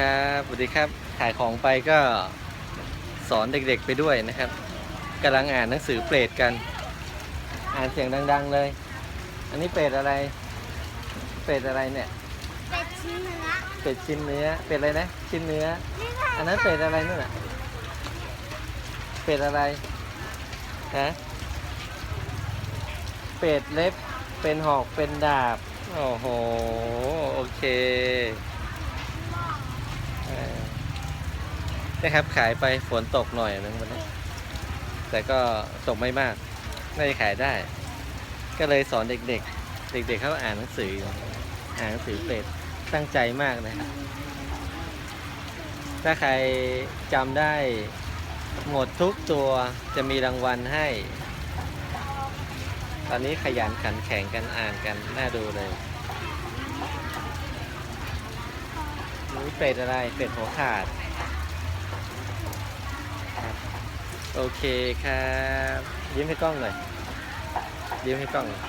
ครับสวัสดีครับขายของไปก็สอนเด็กๆไปด้วยนะครับกำลังอ่านหนังสือเปรตกัน อ่านเสียงดัง ๆ เลย อันนี้เปรตอะไร เปรตอะไรเนี่ย เป็ดชิ้นเนื้อเป็ดชิ้นเนื้อ เป็ดอะไรนะ ชิ้นเนื้อ นี่ค่ะอันนั้นเป็ดอะไรนู่นน่ะ เป็ดอะไรฮะเป็ดเล็บ เป็นหอก เป็นดาบ โอ้โห โอเคเออ นะครับ ขายไปฝนตกหน่อยนึงวันนี้แต่ก็ตกไม่มากน่าจะขายได้ ก็เลยสอนเด็กๆ เด็ก ๆเขาอ่านหนังสืออยู่อ่านหนังสือเป็ดตั้งใจมากนะครับ ถ้าใครจำได้หมดทุกตัวจะมีรางวัลให้ ตอนนี้ขยันขันแข่งกันอ่านกัน น่าดูเลยนี่เป็ดอะไรเป็ดหัวขาดครับ โอเคครับ ยิ้มให้กล้องหน่อยยิ้มให้กล้องหน่อย